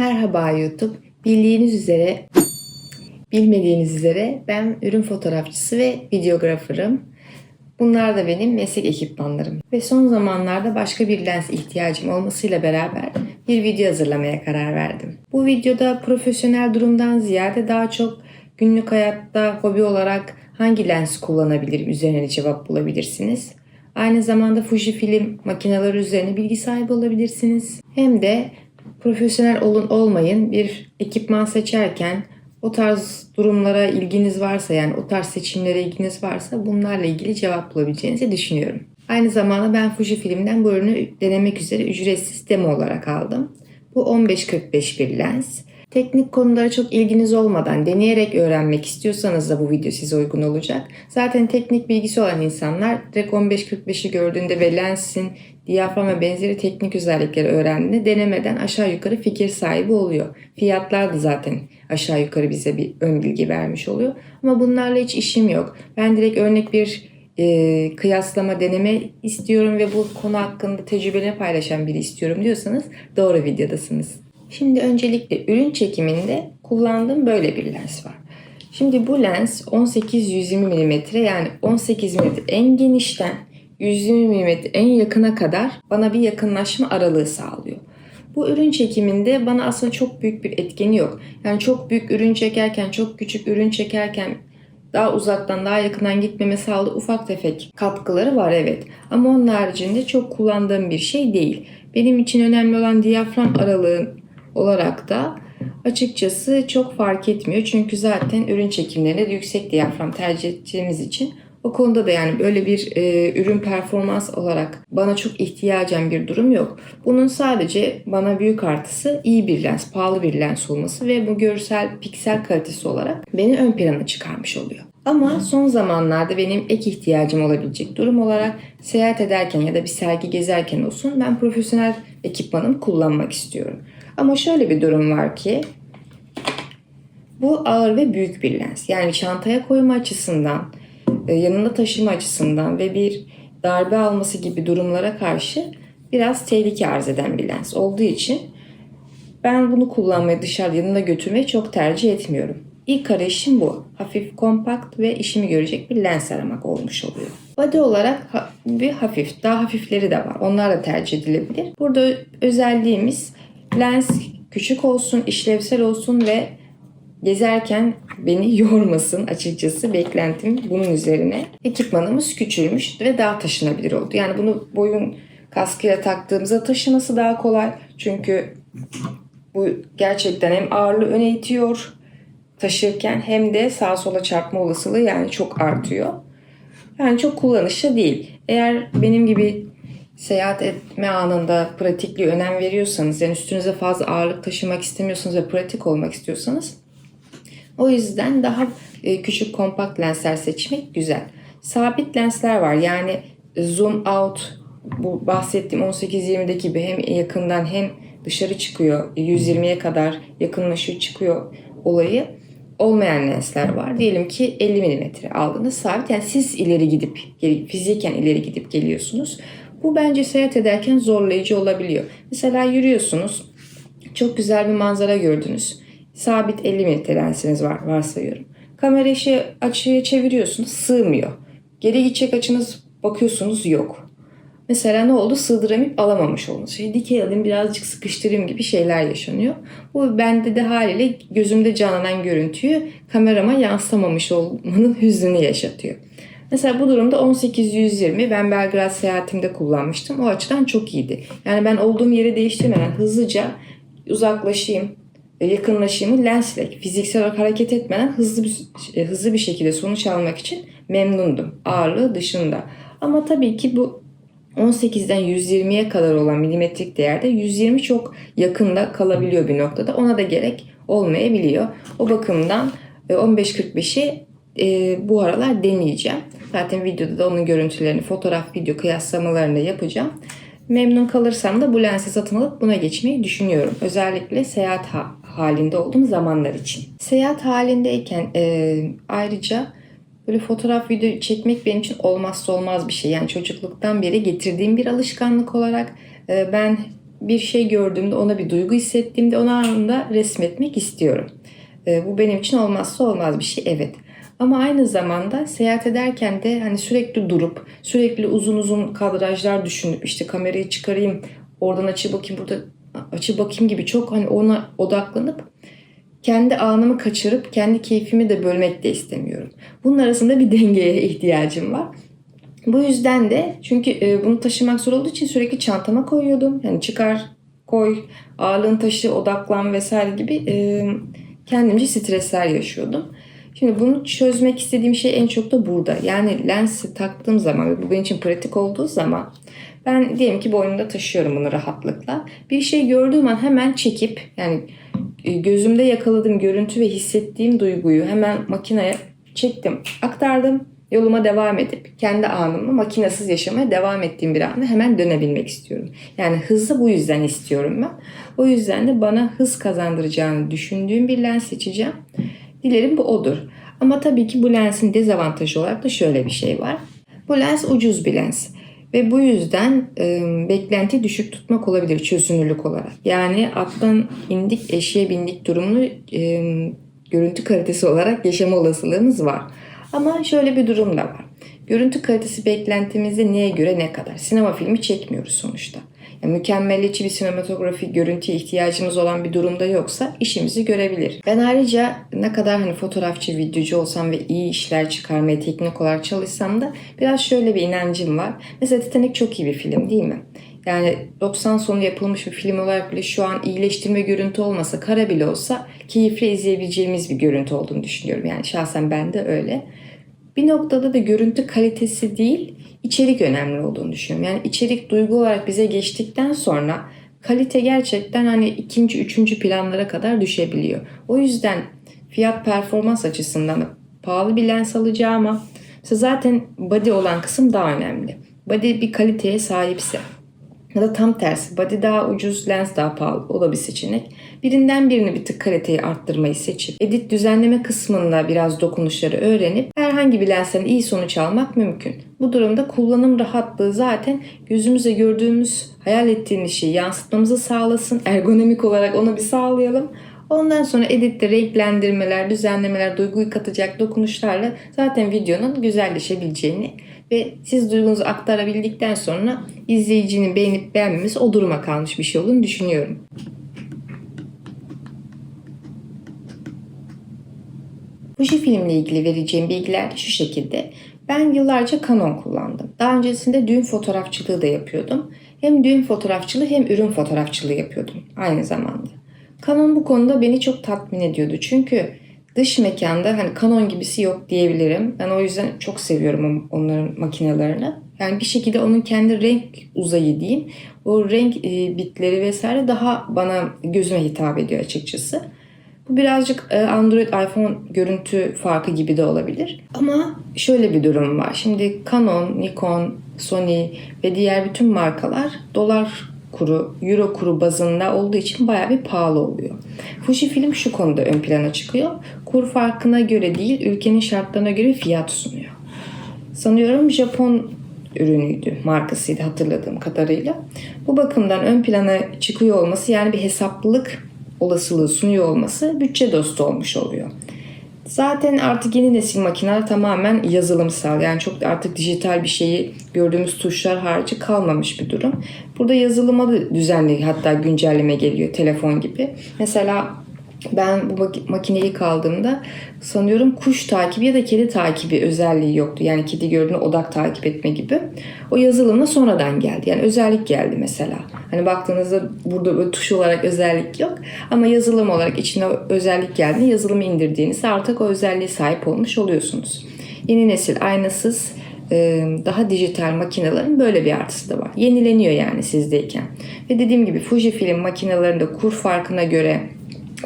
Merhaba YouTube. Bildiğiniz üzere, bilmediğiniz üzere ben ürün fotoğrafçısı ve videografırım. Bunlar da benim meslek ekipmanlarım. Ve son zamanlarda başka bir lens ihtiyacım olmasıyla beraber bir video hazırlamaya karar verdim. Bu videoda profesyonel durumdan ziyade daha çok günlük hayatta hobi olarak hangi lens kullanabilirim üzerine cevap bulabilirsiniz. Aynı zamanda Fujifilm makineleri üzerine bilgi sahibi olabilirsiniz. Hem de profesyonel olun olmayın bir ekipman seçerken o tarz durumlara ilginiz varsa yani o tarz seçimlere ilginiz varsa bunlarla ilgili cevap bulabileceğinizi düşünüyorum. Aynı zamanda ben Fujifilm'den bu ürünü denemek üzere ücretsiz demo olarak aldım. Bu 15-45 bir lens. Teknik konulara çok ilginiz olmadan deneyerek öğrenmek istiyorsanız da bu video size uygun olacak. Zaten teknik bilgisi olan insanlar direkt 15-45'i gördüğünde ve lensin diyafram ve benzeri teknik özellikleri öğrendiğinde denemeden aşağı yukarı fikir sahibi oluyor. Fiyatlar da zaten aşağı yukarı bize bir ön bilgi vermiş oluyor. Ama bunlarla hiç işim yok. Ben direkt örnek bir e, kıyaslama deneme istiyorum ve bu konu hakkında tecrübelerini paylaşan biri istiyorum diyorsanız doğru videodasınız. Şimdi öncelikle ürün çekiminde kullandığım böyle bir lens var. Şimdi bu lens 18-120 mm yani 18 mm en genişten 120 mm en yakına kadar bana bir yakınlaşma aralığı sağlıyor. Bu ürün çekiminde bana aslında çok büyük bir etkeni yok. Yani çok büyük ürün çekerken, çok küçük ürün çekerken daha uzaktan daha yakından gitmeme sağladığı ufak tefek katkıları var evet. Ama onun haricinde çok kullandığım bir şey değil. Benim için önemli olan diyafram aralığı olarak da açıkçası çok fark etmiyor. Çünkü zaten ürün çekimlerinde de yüksek diyafram tercih edeceğimiz için o konuda da yani böyle bir e, ürün performans olarak bana çok ihtiyacım bir durum yok. Bunun sadece bana büyük artısı iyi bir lens, pahalı bir lens olması ve bu görsel piksel kalitesi olarak beni ön plana çıkarmış oluyor. Ama son zamanlarda benim ek ihtiyacım olabilecek durum olarak seyahat ederken ya da bir sergi gezerken olsun ben profesyonel ekipmanım kullanmak istiyorum. Ama şöyle bir durum var ki bu ağır ve büyük bir lens. Yani çantaya koyma açısından, e, yanında taşıma açısından ve bir darbe alması gibi durumlara karşı biraz tehlike arz eden bir lens olduğu için ben bunu kullanmayı dışarı yanında götürmeyi çok tercih etmiyorum. İlk arayışım bu. Hafif, kompakt ve işimi görecek bir lens aramak olmuş oluyor. Body olarak bir hafif, daha hafifleri de var. Onlar da tercih edilebilir. Burada özelliğimiz lens küçük olsun, işlevsel olsun ve gezerken beni yormasın açıkçası beklentim bunun üzerine. Ekipmanımız küçülmüş ve daha taşınabilir oldu. Yani bunu boyun kaskıyla taktığımızda taşıması daha kolay. Çünkü bu gerçekten hem ağırlığı öne itiyor taşırken hem de sağa sola çarpma olasılığı yani çok artıyor. Yani çok kullanışlı değil. Eğer benim gibi seyahat etme anında pratikliğe önem veriyorsanız yani üstünüze fazla ağırlık taşımak istemiyorsanız ve pratik olmak istiyorsanız o yüzden daha e, küçük kompakt lensler seçmek güzel. Sabit lensler var. Yani zoom out bu bahsettiğim 18-20'deki gibi hem yakından hem dışarı çıkıyor. 120'ye kadar yakınlaşıyor çıkıyor olayı olmayan lensler var. Diyelim ki 50 mm aldınız sabit. Yani siz ileri gidip fiziken ileri gidip geliyorsunuz. Bu bence seyahat ederken zorlayıcı olabiliyor. Mesela yürüyorsunuz. Çok güzel bir manzara gördünüz. Sabit 50 mm lensiniz var varsayıyorum. Kamera işi açıya çeviriyorsunuz sığmıyor. Geri gidecek açınız bakıyorsunuz yok. Mesela ne oldu? Sığdıramayıp alamamış oldunuz. Şey, dikey alayım birazcık sıkıştırayım gibi şeyler yaşanıyor. Bu bende de haliyle gözümde canlanan görüntüyü kamerama yansıtamamış olmanın hüznünü yaşatıyor. Mesela bu durumda 18-120 ben Belgrad seyahatimde kullanmıştım. O açıdan çok iyiydi. Yani ben olduğum yeri değiştirmeden hızlıca uzaklaşayım, yakınlaşayım lensle fiziksel olarak hareket etmeden hızlı bir, hızlı bir şekilde sonuç almak için memnundum. Ağırlığı dışında. Ama tabii ki bu 18'den 120'ye kadar olan milimetrik değerde 120 çok yakında kalabiliyor bir noktada. Ona da gerek olmayabiliyor. O bakımdan 15-45'i e, bu aralar deneyeceğim. Zaten videoda da onun görüntülerini, fotoğraf, video kıyaslamalarını yapacağım. Memnun kalırsam da bu lensi satın alıp buna geçmeyi düşünüyorum. Özellikle seyahat ha- halinde olduğum zamanlar için. Seyahat halindeyken e, ayrıca böyle fotoğraf video çekmek benim için olmazsa olmaz bir şey. Yani çocukluktan beri getirdiğim bir alışkanlık olarak e, ben bir şey gördüğümde, ona bir duygu hissettiğimde onu anında resmetmek istiyorum. E, bu benim için olmazsa olmaz bir şey, evet. Ama aynı zamanda seyahat ederken de hani sürekli durup, sürekli uzun uzun kadrajlar düşünüp işte kamerayı çıkarayım, oradan açı bakayım, burada açı bakayım gibi çok hani ona odaklanıp kendi anımı kaçırıp kendi keyfimi de bölmek de istemiyorum. Bunun arasında bir dengeye ihtiyacım var. Bu yüzden de çünkü e, bunu taşımak zor olduğu için sürekli çantama koyuyordum. Yani çıkar, koy, ağırlığın taşı, odaklan vesaire gibi e, kendimce stresler yaşıyordum. Şimdi bunu çözmek istediğim şey en çok da burada. Yani lensi taktığım zaman ve bu benim için pratik olduğu zaman ben diyelim ki boynumda taşıyorum bunu rahatlıkla. Bir şey gördüğüm an hemen çekip yani e, gözümde yakaladığım görüntü ve hissettiğim duyguyu hemen makineye çektim, aktardım. Yoluma devam edip kendi anımı makinesiz yaşamaya devam ettiğim bir anda hemen dönebilmek istiyorum. Yani hızı bu yüzden istiyorum ben. O yüzden de bana hız kazandıracağını düşündüğüm bir lens seçeceğim. Dilerim bu odur. Ama tabii ki bu lensin dezavantajı olarak da şöyle bir şey var. Bu lens ucuz bir lens. Ve bu yüzden e, beklenti düşük tutmak olabilir çözünürlük olarak. Yani attan indik eşeğe bindik durumunu e, görüntü kalitesi olarak yaşama olasılığımız var. Ama şöyle bir durum da var. Görüntü kalitesi beklentimizde neye göre ne kadar? Sinema filmi çekmiyoruz sonuçta. Yani mükemmeliyetçi bir sinematografi görüntüye ihtiyacımız olan bir durumda yoksa işimizi görebilir. Ben ayrıca ne kadar hani fotoğrafçı, videocu olsam ve iyi işler çıkarmaya teknik olarak çalışsam da biraz şöyle bir inancım var. Mesela Titanic çok iyi bir film değil mi? Yani 90 sonu yapılmış bir film olarak bile şu an iyileştirme görüntü olmasa, kara bile olsa keyifle izleyebileceğimiz bir görüntü olduğunu düşünüyorum. Yani şahsen ben de öyle. Bir noktada da görüntü kalitesi değil, içerik önemli olduğunu düşünüyorum. Yani içerik duygu olarak bize geçtikten sonra kalite gerçekten hani ikinci, üçüncü planlara kadar düşebiliyor. O yüzden fiyat performans açısından pahalı bir lens alacağıma zaten body olan kısım daha önemli. Body bir kaliteye sahipse ya da tam tersi body daha ucuz lens daha pahalı o da bir seçenek. Birinden birini bir tık kaliteyi arttırmayı seçip edit düzenleme kısmında biraz dokunuşları öğrenip herhangi bir lensten iyi sonuç almak mümkün. Bu durumda kullanım rahatlığı zaten gözümüze gördüğümüz hayal ettiğimiz şeyi yansıtmamızı sağlasın. Ergonomik olarak onu bir sağlayalım. Ondan sonra editte renklendirmeler, düzenlemeler, duyguyu katacak dokunuşlarla zaten videonun güzelleşebileceğini ve siz duygunuzu aktarabildikten sonra izleyicinin beğenip beğenmemesi o duruma kalmış bir şey olduğunu düşünüyorum. Fuji filmle ilgili vereceğim bilgiler şu şekilde. Ben yıllarca Canon kullandım. Daha öncesinde düğün fotoğrafçılığı da yapıyordum. Hem düğün fotoğrafçılığı hem ürün fotoğrafçılığı yapıyordum aynı zamanda. Canon bu konuda beni çok tatmin ediyordu. Çünkü dış mekanda hani Canon gibisi yok diyebilirim. Ben o yüzden çok seviyorum onların makinelerini. Yani bir şekilde onun kendi renk uzayı diyeyim. O renk e, bitleri vesaire daha bana gözüme hitap ediyor açıkçası. Bu birazcık e, Android iPhone görüntü farkı gibi de olabilir. Ama şöyle bir durum var. Şimdi Canon, Nikon, Sony ve diğer bütün markalar dolar kuru, euro kuru bazında olduğu için baya bir pahalı oluyor. Fujifilm şu konuda ön plana çıkıyor. Kur farkına göre değil, ülkenin şartlarına göre fiyat sunuyor. Sanıyorum Japon ürünüydü, markasıydı hatırladığım kadarıyla. Bu bakımdan ön plana çıkıyor olması yani bir hesaplılık olasılığı sunuyor olması bütçe dostu olmuş oluyor. Zaten artık yeni nesil makineler tamamen yazılımsal. Yani çok artık dijital bir şeyi gördüğümüz tuşlar harici kalmamış bir durum. Burada yazılıma da düzenli hatta güncelleme geliyor telefon gibi. Mesela ben bu makineyi kaldığımda sanıyorum kuş takibi ya da kedi takibi özelliği yoktu. Yani kedi gördüğünde odak takip etme gibi. O yazılımla sonradan geldi. Yani özellik geldi mesela. Hani baktığınızda burada böyle tuş olarak özellik yok. Ama yazılım olarak içine özellik geldiğinde yazılımı indirdiğinizde artık o özelliğe sahip olmuş oluyorsunuz. Yeni nesil aynasız daha dijital makinelerin böyle bir artısı da var. Yenileniyor yani sizdeyken. Ve dediğim gibi Fujifilm makinelerinde kur farkına göre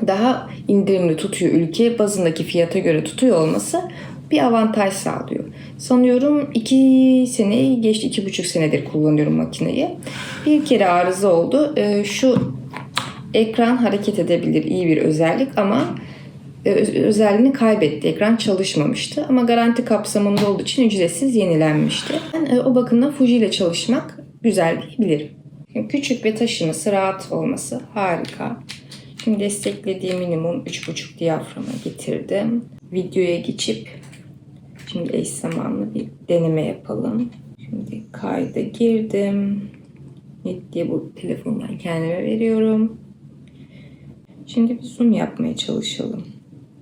daha indirimli tutuyor ülke bazındaki fiyata göre tutuyor olması bir avantaj sağlıyor. Sanıyorum iki seneyi geçti, iki buçuk senedir kullanıyorum makineyi. Bir kere arıza oldu. Ee, şu ekran hareket edebilir iyi bir özellik ama e, özelliğini kaybetti. Ekran çalışmamıştı ama garanti kapsamında olduğu için ücretsiz yenilenmişti. Ben e, o bakımdan Fuji ile çalışmak güzel diyebilirim. Küçük ve taşıması rahat olması harika. Şimdi desteklediği minimum 3.5 diyaframa getirdim. Videoya geçip şimdi eş zamanlı bir deneme yapalım. Şimdi kayda girdim. Net diye bu telefondan kendime veriyorum. Şimdi bir zoom yapmaya çalışalım.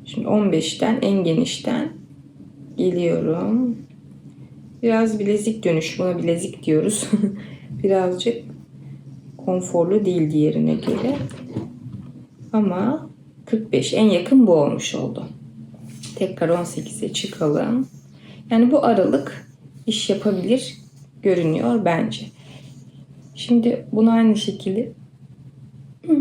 Şimdi 15'ten en genişten geliyorum. Biraz bilezik dönüş. Buna bilezik diyoruz. Birazcık konforlu değil diğerine göre. Ama 45 en yakın bu olmuş oldu. Tekrar 18'e çıkalım. Yani bu aralık iş yapabilir görünüyor bence. Şimdi bunu aynı şekilde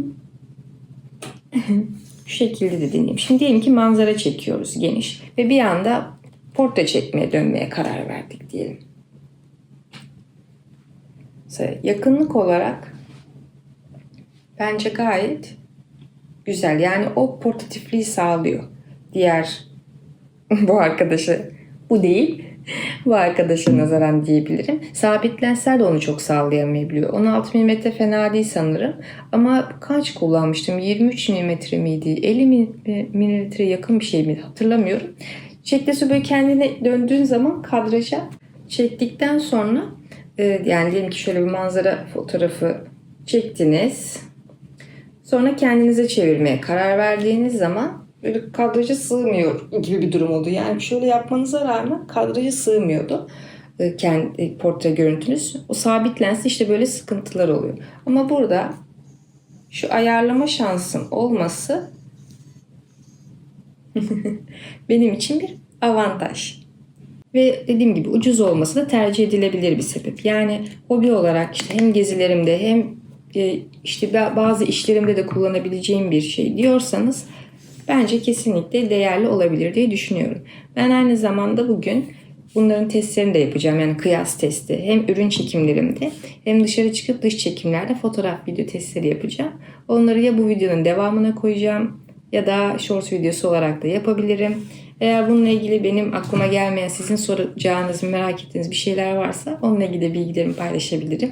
şu şekilde de deneyeyim. Şimdi diyelim ki manzara çekiyoruz geniş ve bir anda portre çekmeye dönmeye karar verdik diyelim. Mesela yakınlık olarak bence gayet güzel. Yani o portatifliği sağlıyor. Diğer bu arkadaşa bu değil. Bu arkadaşa nazaran diyebilirim. Sabit lensler de onu çok sağlayamayabiliyor. 16 mm fena değil sanırım. Ama kaç kullanmıştım? 23 mm miydi? 50 mm yakın bir şey miydi? Hatırlamıyorum. Çekte böyle kendine döndüğün zaman kadraja çektikten sonra e, yani diyelim ki şöyle bir manzara fotoğrafı çektiniz. Sonra kendinize çevirmeye karar verdiğiniz zaman böyle kadraja sığmıyor gibi bir durum oldu. Yani şöyle yapmanıza rağmen kadraja sığmıyordu e, kendi portre görüntünüz. O sabit lensde işte böyle sıkıntılar oluyor. Ama burada şu ayarlama şansım olması benim için bir avantaj. Ve dediğim gibi ucuz olması da tercih edilebilir bir sebep. Yani hobi olarak işte hem gezilerimde hem e, işte bazı işlerimde de kullanabileceğim bir şey diyorsanız bence kesinlikle değerli olabilir diye düşünüyorum. Ben aynı zamanda bugün bunların testlerini de yapacağım. Yani kıyas testi. Hem ürün çekimlerimde hem dışarı çıkıp dış çekimlerde fotoğraf video testleri yapacağım. Onları ya bu videonun devamına koyacağım ya da short videosu olarak da yapabilirim. Eğer bununla ilgili benim aklıma gelmeyen sizin soracağınız, merak ettiğiniz bir şeyler varsa onunla ilgili bilgilerimi paylaşabilirim.